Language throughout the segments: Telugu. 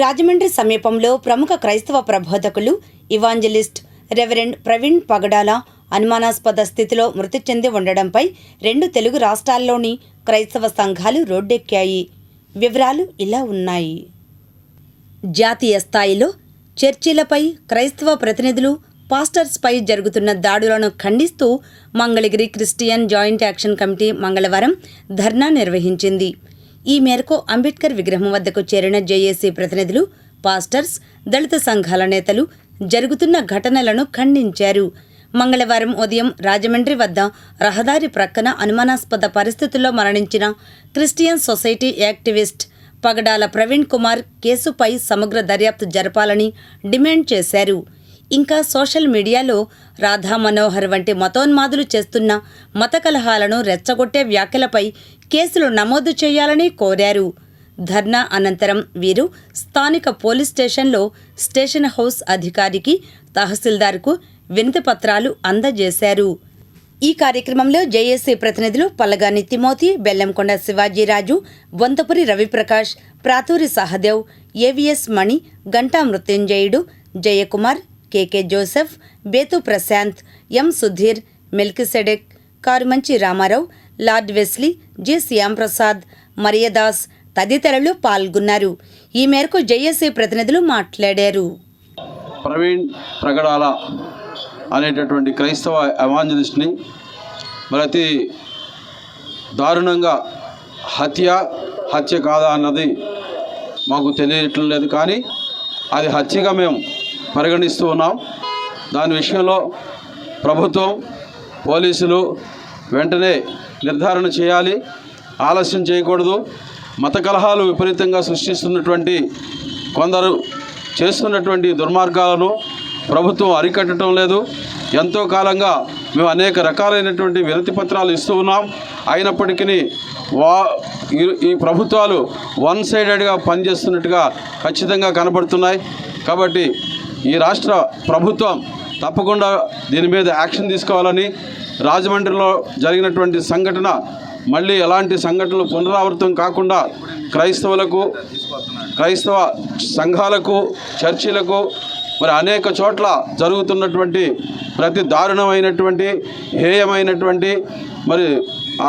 రాజమండ్రి సమీపంలో ప్రముఖ క్రైస్తవ ప్రబోధకులు ఇవాంజలిస్ట్ రెవరెండ్ ప్రవీణ్ పగడాల అనుమానాస్పద స్థితిలో మృతి చెంది ఉండడంపై రెండు తెలుగు రాష్ట్రాల్లోని క్రైస్తవ సంఘాలు రోడ్డెక్కాయి. వివరాలు ఇలా ఉన్నాయి. జాతీయ స్థాయిలో చర్చిలపై క్రైస్తవ ప్రతినిధులు పాస్టర్స్పై జరుగుతున్న దాడులను ఖండిస్తూ Mangalagiri Christian joint action committee మంగళవారం ధర్నా నిర్వహించింది. ఈ మేరకు అంబేద్కర్ విగ్రహం వద్దకు చేరిన జేఏసీ ప్రతినిధులు పాస్టర్స్ దళిత సంఘాల నేతలు జరుగుతున్న ఘటనలను ఖండించారు. మంగళవారం ఉదయం రాజమండ్రి వద్ద రహదారి ప్రక్కన అనుమానాస్పద పరిస్థితుల్లో మరణించిన Christian society activist Pagadala Praveen Kumar కేసుపై సమగ్ర దర్యాప్తు జరపాలని డిమాండ్ చేశారు. ఇంకా సోషల్ మీడియాలో రాధా మనోహర్ వంటి మతోన్మాదులు చేస్తున్న మత కలహాలను రెచ్చగొట్టే వ్యాఖ్యలపై కేసులు నమోదు చేయాలని కోరారు. ధర్నా అనంతరం వీరు స్థానిక పోలీస్ స్టేషన్లో స్టేషన్ హౌస్ అధికారికి తహసీల్దార్కు వినతిపత్రాలు అందజేశారు. ఈ కార్యక్రమంలో జేఏసీ ప్రతినిధులు Pallagani Timothy Bellamkonda Sivajiraju Bonthapuri Raviprakash Prathuri Sahadev AVS Mani Ganta Mrityunjayudu Jayakumar KK Joseph Bethu Prashanth M Sudheer Melchizedek Karumanchi Ramarao Lord Wesley G Shyamprasad Mariyadas తదితరులు పాల్గొన్నారు. ఈ మేరకు జేఏసీ ప్రతినిధులు మాట్లాడారు. ప్రవీణ్ ప్రగడాల అనేటటువంటి క్రైస్తవ ఎవాంజలిస్ట్ని ప్రతి దారుణంగా హత్య హత్య కాదా అన్నది మాకు తెలియటం లేదు కానీ అది హత్యగా మేము పరిగణిస్తూ ఉన్నాం. దాని విషయంలో ప్రభుత్వం పోలీసులు వెంటనే నిర్ధారణ చేయాలి. ఆలస్యం చేయకూడదు. మత కలహాలు విపరీతంగా సృష్టిస్తున్నటువంటి కొందరు చేస్తున్నటువంటి దుర్మార్గాలను ప్రభుత్వం అరికట్టడం లేదు. ఎంతో కాలంగా మేము అనేక రకాలైనటువంటి వినతి పత్రాలు ఇస్తూ ఉన్నాం. అయినప్పటికీ వా ఈ- ఈ ప్రభుత్వాలు వన్ సైడెడ్గా పనిచేస్తున్నట్టుగా ఖచ్చితంగా కనబడుతున్నాయి. కాబట్టి ఈ రాష్ట్ర ప్రభుత్వం తప్పకుండా దీని మీద యాక్షన్ తీసుకోవాలని రాజమండ్రిలో జరిగినటువంటి సంఘటన మళ్ళీ ఎలాంటి సంఘటనలు పునరావృతం కాకుండా క్రైస్తవులకు క్రైస్తవ సంఘాలకు చర్చిలకు మరి అనేక చోట్ల జరుగుతున్నటువంటి ప్రతి దారుణమైనటువంటి హేయమైనటువంటి మరి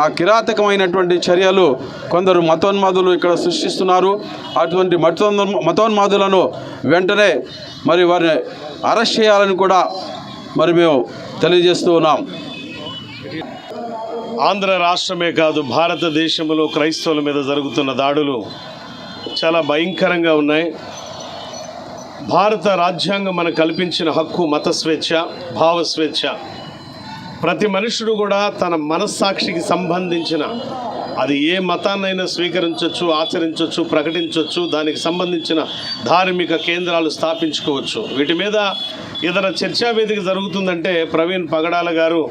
ఆ కిరాతకమైనటువంటి చర్యలు కొందరు మతోన్మాదులు ఇక్కడ సృష్టిస్తున్నారు. అటువంటి మతోన్ మతోన్మాదులను వెంటనే మరి వారిని అరెస్ట్ చేయాలని కూడా మరి మేము తెలియజేస్తూ ఉన్నాం. ఆంధ్ర రాష్ట్రమే కాదు భారతదేశంలో క్రైస్తవుల మీద జరుగుతున్న దాడులు చాలా భయంకరంగా ఉన్నాయి. భారత రాజ్యాంగం మనకు కల్పించిన హక్కు మత స్వేచ్ఛ భావ స్వేచ్ఛ. ప్రతి మనుషుడు కూడా తన మనస్సాక్షికి సంబంధించిన అది ఏ మతాన్నైనా స్వీకరించవచ్చు ఆచరించవచ్చు ప్రకటించవచ్చు దానికి సంబంధించిన ధార్మిక కేంద్రాలు స్థాపించుకోవచ్చు. వీటి మీద ఇతర చర్చా వేదిక జరుగుతుందంటే ప్రవీణ్ పగడాల గారు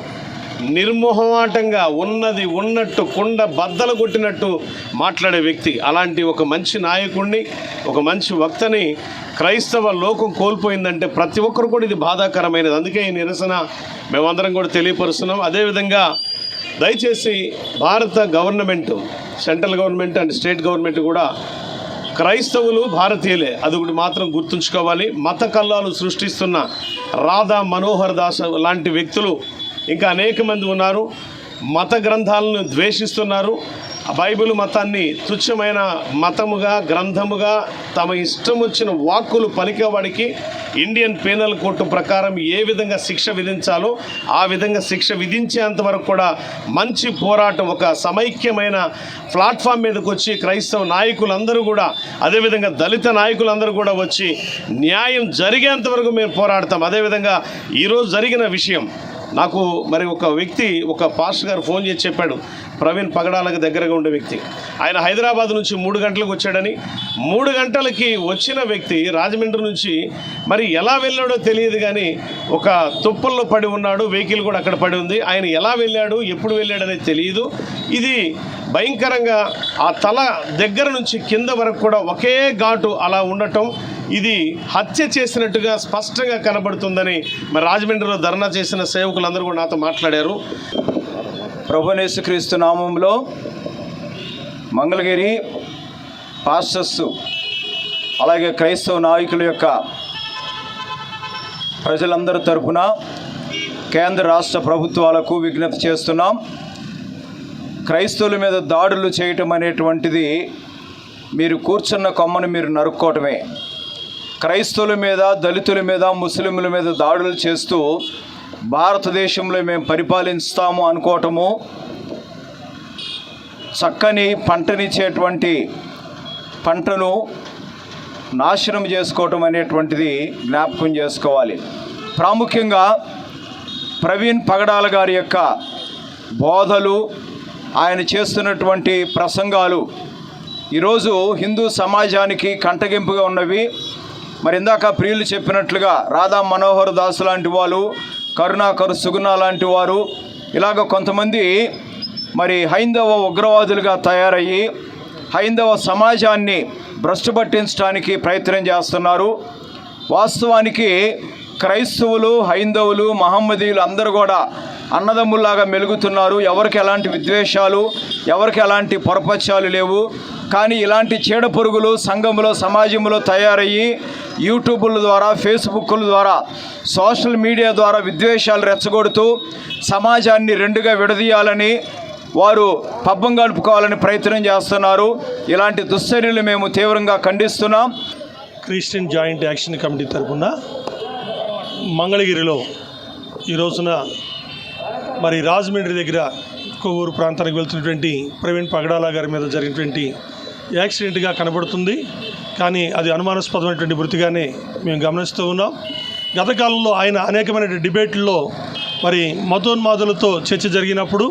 నిర్మోహమాటంగా ఉన్నది ఉన్నట్టు కుండ బద్దలు కొట్టినట్టు మాట్లాడే వ్యక్తి. అలాంటి ఒక మంచి నాయకుడిని ఒక మంచి వక్తని క్రైస్తవ లోకం కోల్పోయిందంటే ప్రతి ఒక్కరు కూడా ఇది బాధాకరమైనది. అందుకే ఈ నిరసన మేమందరం కూడా తెలియపరుస్తున్నాం. అదేవిధంగా దయచేసి Bharat government central government and state government కూడా క్రైస్తవులు భారతీయులే. అది ఒకటి మాత్రం గుర్తుంచుకోవాలి. మత కల్లాలు సృష్టిస్తున్న రాధా మనోహర్ దాస్ లాంటి వ్యక్తులు ఇంకా అనేక మంది ఉన్నారు. మత గ్రంథాలను ద్వేషిస్తున్నారు. బైబిల్ మతాన్ని తుచ్చమైన మతముగా గ్రంథముగా తమ ఇష్టం వచ్చిన వాక్కులు పలికేవాడికి ఇండియన్ పీనల్ కోర్టు ప్రకారం ఏ విధంగా శిక్ష విధించాలో ఆ విధంగా శిక్ష విధించేంత వరకు కూడా మంచి పోరాటం ఒక సమైక్యమైన ప్లాట్ఫామ్ మీదకి వచ్చి క్రైస్తవ నాయకులందరూ కూడా అదేవిధంగా దళిత నాయకులందరూ కూడా వచ్చి న్యాయం జరిగేంత వరకు మేము పోరాడతాం. అదేవిధంగా ఈరోజు జరిగిన విషయం నాకు మరి ఒక వ్యక్తి ఒక పాస్టర్ గారు ఫోన్ చేసి చెప్పాడు ప్రవీణ్ పగడాలకు దగ్గరగా ఉండే వ్యక్తి. ఆయన హైదరాబాద్ నుంచి మూడు గంటలకు వచ్చాడని. మూడు గంటలకి వచ్చిన వ్యక్తి రాజమండ్రి నుంచి మరి ఎలా వెళ్ళాడో తెలియదు కానీ ఒక తుప్పల్లో పడి ఉన్నాడు వెహికల్ కూడా అక్కడ పడి ఉంది. ఆయన ఎలా వెళ్ళాడు ఎప్పుడు వెళ్ళాడు అనేది తెలియదు. ఇది భయంకరంగా ఆ తల దగ్గర నుంచి కింద వరకు కూడా ఒకే ఘాటు అలా ఉండటం ఇది హత్య చేసినట్టుగా స్పష్టంగా కనబడుతుందని మరి రాజమండ్రిలో ధర్నా చేసిన సేవకులందరూ కూడా నాతో మాట్లాడారు. ప్రభునేసుక్రీస్తు నామంలో మంగళగిరి పాస్టర్స్ అలాగే క్రైస్తవ నాయకుల యొక్క ప్రజలందరి తరపున కేంద్ర రాష్ట్ర ప్రభుత్వాలకు విజ్ఞప్తి చేస్తున్నాం. క్రైస్తవుల మీద దాడులు చేయటం అనేటువంటిది మీరు కూర్చున్న కొమ్మను మీరు నరుక్కోవటమే. క్రైస్తవుల మీద దళితుల మీద ముస్లింల మీద దాడులు చేస్తూ భారతదేశంలో మేము పరిపాలిస్తాము అనుకోవటము చక్కని పంటనిచ్చేటువంటి పంటను నాశనం చేసుకోవటం అనేటువంటిది జ్ఞాపకం చేసుకోవాలి. ప్రాముఖ్యంగా ప్రవీణ్ పగడాల గారి యొక్క బోధలు ఆయన చేస్తున్నటువంటి ప్రసంగాలు ఈరోజు హిందూ సమాజానికి కంటగింపుగా ఉన్నవి. మరి ఇందాక ప్రియులు చెప్పినట్లుగా రాధా మనోహర్ దాస్ లాంటి వాళ్ళు కరుణాకరు సుగుణ లాంటి వారు ఇలాగ కొంతమంది మరి హైందవ ఉగ్రవాదులుగా తయారయ్యి హైందవ సమాజాన్ని భ్రష్టు పట్టించడానికి ప్రయత్నం చేస్తున్నారు. వాస్తవానికి క్రైస్తవులు హైందవులు మహమ్మదీయులు అందరూ కూడా అన్నదమ్ముల్లాగా మెలుగుతున్నారు. ఎవరికి ఎలాంటి విద్వేషాలు ఎవరికి ఎలాంటి పొరపత్యాలు లేవు. కానీ ఇలాంటి చీడ పురుగులు సంఘంలో సమాజంలో తయారయ్యి యూట్యూబ్ల ద్వారా ఫేస్బుక్ల ద్వారా సోషల్ మీడియా ద్వారా విద్వేషాలు రెచ్చగొడుతూ సమాజాన్ని రెండుగా విడదీయాలని వారు పబ్బం గడుపుకోవాలని ప్రయత్నం చేస్తున్నారు. ఇలాంటి దుశ్చర్యలు మేము తీవ్రంగా ఖండిస్తున్నాం. క్రిస్టియన్ జాయింట్ యాక్షన్ కమిటీ తరఫున మంగళగిరిలో ఈ రోజున మరి రాజమండ్రి దగ్గర కొవ్వూరు ప్రాంతానికి వెళ్తున్నటువంటి ప్రవీణ్ పగడాల గారి మీద జరిగినటువంటి యాక్సిడెంట్గా కనబడుతుంది. కానీ అది అనుమానాస్పదమైనటువంటి వృత్తిగానే మేము గమనిస్తూ ఉన్నాం. గత కాలంలో ఆయన అనేకమైన డిబేట్లలో మరి మతోన్మాదులతో చర్చ జరిగినప్పుడు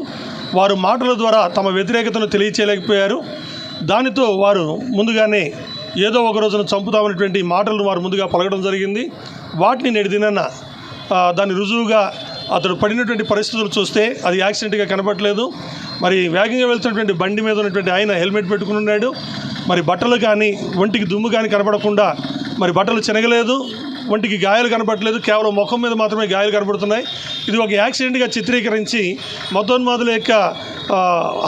వారు మాటల ద్వారా తమ వ్యతిరేకతను తెలియచేయలేకపోయారు. దానితో వారు ముందుగానే ఏదో ఒక రోజున చంపుతామనేటువంటి మాటలను వారు ముందుగా పలకడం జరిగింది. వాటిని నేటి దినాన దాని రుజువుగా అతడు పడినటువంటి పరిస్థితులు చూస్తే అది యాక్సిడెంట్గా కనపడలేదు. మరి వేగంగా వెళ్తున్నటువంటి బండి మీద ఉన్నటువంటి ఆయన హెల్మెట్ పెట్టుకుని ఉన్నాడు. మరి బట్టలు కానీ ఒంటికి దుమ్ము కానీ కనపడకుండా మరి బట్టలు చెనగలేదు ఒంటికి గాయాలు కనపడలేదు కేవలం ముఖం మీద మాత్రమే గాయాలు కనపడుతున్నాయి ఇది ఒక యాక్సిడెంట్గా చిత్రీకరించి మతోన్మాదుల యొక్క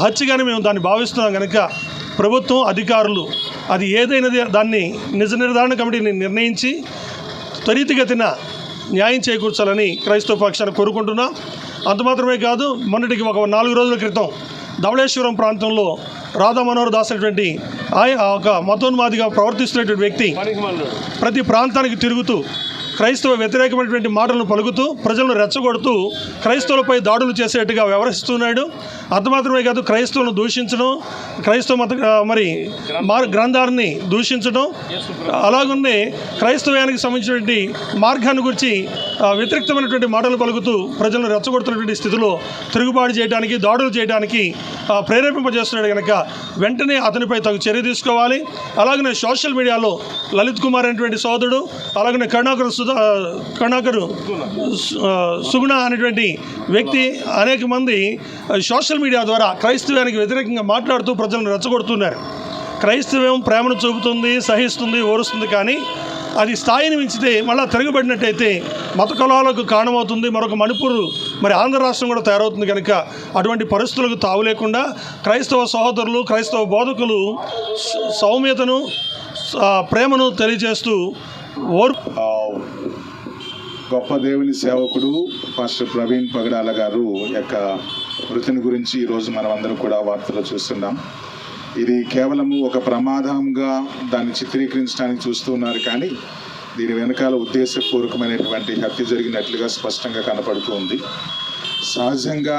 హత్యగానే మేము దాన్ని భావిస్తున్నాం కనుక ప్రభుత్వం అధికారులు అది ఏదైనది దాన్ని నిజ నిర్ధారణ కమిటీని నిర్ణయించి త్వరితగతిన న్యాయం చేకూర్చాలని క్రైస్తవ పక్షాన్ని కోరుకుంటున్నాం. అంత మాత్రమే కాదు మొన్నటికి ఒక నాలుగు రోజుల క్రితం ధవళేశ్వరం ప్రాంతంలో రాధా మనోహర్ దాస్ అనేటువంటి ఆయన ఒక మతోన్మాదిగా ప్రవర్తిస్తున్నటువంటి వ్యక్తి ప్రతి ప్రాంతానికి తిరుగుతూ క్రైస్తవ వ్యతిరేకమైనటువంటి మాటలను పలుకుతూ ప్రజలను రెచ్చగొడుతూ క్రైస్తవులపై దాడులు చేసేట్టుగా వ్యవహరిస్తున్నాడు. అంతమాత్రమే కాదు క్రైస్తవులను దూషించడం క్రైస్తవ మత మరి మార్ గ్రంథాలని దూషించడం అలాగనే క్రైస్తవానికి సంబంధించినటువంటి మార్గాన్ని గురించి వ్యతిరిక్తమైనటువంటి వ్యతిరేక్తమైనటువంటి మాటలు పలుకుతూ ప్రజలను రెచ్చగొడుతున్నటువంటి స్థితిలో తిరుగుబాటు చేయడానికి దాడులు చేయడానికి ప్రేరేపింపజేస్తున్నాడు కనుక వెంటనే అతనిపై తగు చర్య తీసుకోవాలి. అలాగనే సోషల్ మీడియాలో లలిత్ కుమార్ అనేటువంటి సోదరుడు అలాగనే కరుణాకర్ సుధా కరుణాకరు సుగుణ అనేటువంటి వ్యక్తి అనేక మంది సోషల్ మీడియా ద్వారా క్రైస్తవానికి వ్యతిరేకంగా మాట్లాడుతూ ప్రజలను రెచ్చగొడుతున్నారు. క్రైస్తవం ప్రేమను చూపుతుంది సహిస్తుంది ఓరుస్తుంది కానీ అది స్థాయిని మించితే మళ్ళీ తిరగబడినట్టయితే మత కళాలకు కారణమవుతుంది. మరొక మణిపూర్ మరి ఆంధ్ర రాష్ట్రం కూడా తయారవుతుంది కనుక అటువంటి పరిస్థితులకు తావు లేకుండా క్రైస్తవ సహోదరులు క్రైస్తవ బోధకులు సౌమ్యతను ప్రేమను తెలియజేస్తూ ఓర్ గొప్ప దేవుని సేవకుడు పాస్టర్ ప్రవీణ్ పగడాల గారు యొక్క వృత్తిని గురించి ఈరోజు మనం అందరం కూడా వార్తలు చూస్తున్నాం. ఇది కేవలము ఒక ప్రమాదంగా దాన్ని చిత్రీకరించడానికి చూస్తున్నారు కానీ దీని వెనకాల ఉద్దేశపూర్వకమైనటువంటి హత్య జరిగినట్లుగా స్పష్టంగా కనపడుతుంది సహజంగా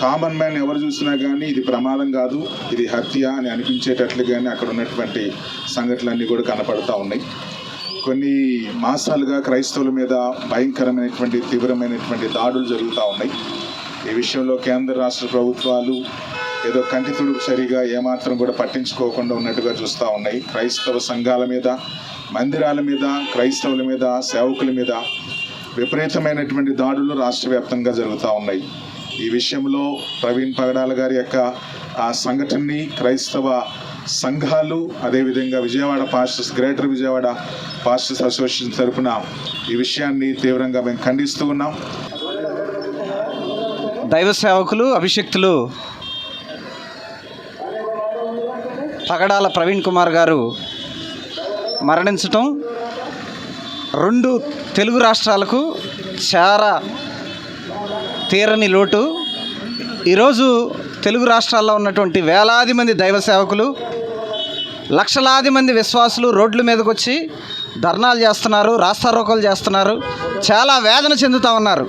కామన్ మ్యాన్ ఎవరు చూసినా కానీ ఇది ప్రమాదం కాదు ఇది హత్య అని అనిపించేటట్లుగానే అక్కడ ఉన్నటువంటి సంఘటనలన్నీ కూడా కనపడతా ఉన్నాయి. కొన్ని మాసాలుగా క్రైస్తవుల మీద భయంకరమైనటువంటి తీవ్రమైనటువంటి దాడులు జరుగుతూ ఉన్నాయి. ఈ విషయంలో కేంద్ర రాష్ట్ర ప్రభుత్వాలు ఏదో కంటితుడుకు సరిగా ఏమాత్రం కూడా పట్టించుకోకుండా ఉన్నట్టుగా చూస్తూ ఉన్నాయి. క్రైస్తవ సంఘాల మీద మందిరాల మీద క్రైస్తవుల మీద సేవకుల మీద విపరీతమైనటువంటి దాడులు రాష్ట్ర వ్యాప్తంగా జరుగుతూ ఉన్నాయి. ఈ విషయంలో ప్రవీణ్ పగడాల గారి యొక్క ఆ సంఘటనని క్రైస్తవ సంఘాలు అదేవిధంగా Vijayawada pastors greater Vijayawada pastors association తరపున ఈ విషయాన్ని తీవ్రంగా మేము ఖండిస్తూ ఉన్నాం. దైవ సేవకులు అభిషక్తులు పగడాల ప్రవీణ్ కుమార్ గారు మరణించటం రెండు తెలుగు రాష్ట్రాలకు చాలా తీరని లోటు. ఈరోజు తెలుగు రాష్ట్రాల్లో ఉన్నటువంటి వేలాది మంది దైవ సేవకులు లక్షలాది మంది విశ్వాసులు రోడ్ల మీదకి వచ్చి ధర్నాలు చేస్తున్నారు రాస్తారోకలు చేస్తున్నారు చాలా వేదన చెందుతూ ఉన్నారు.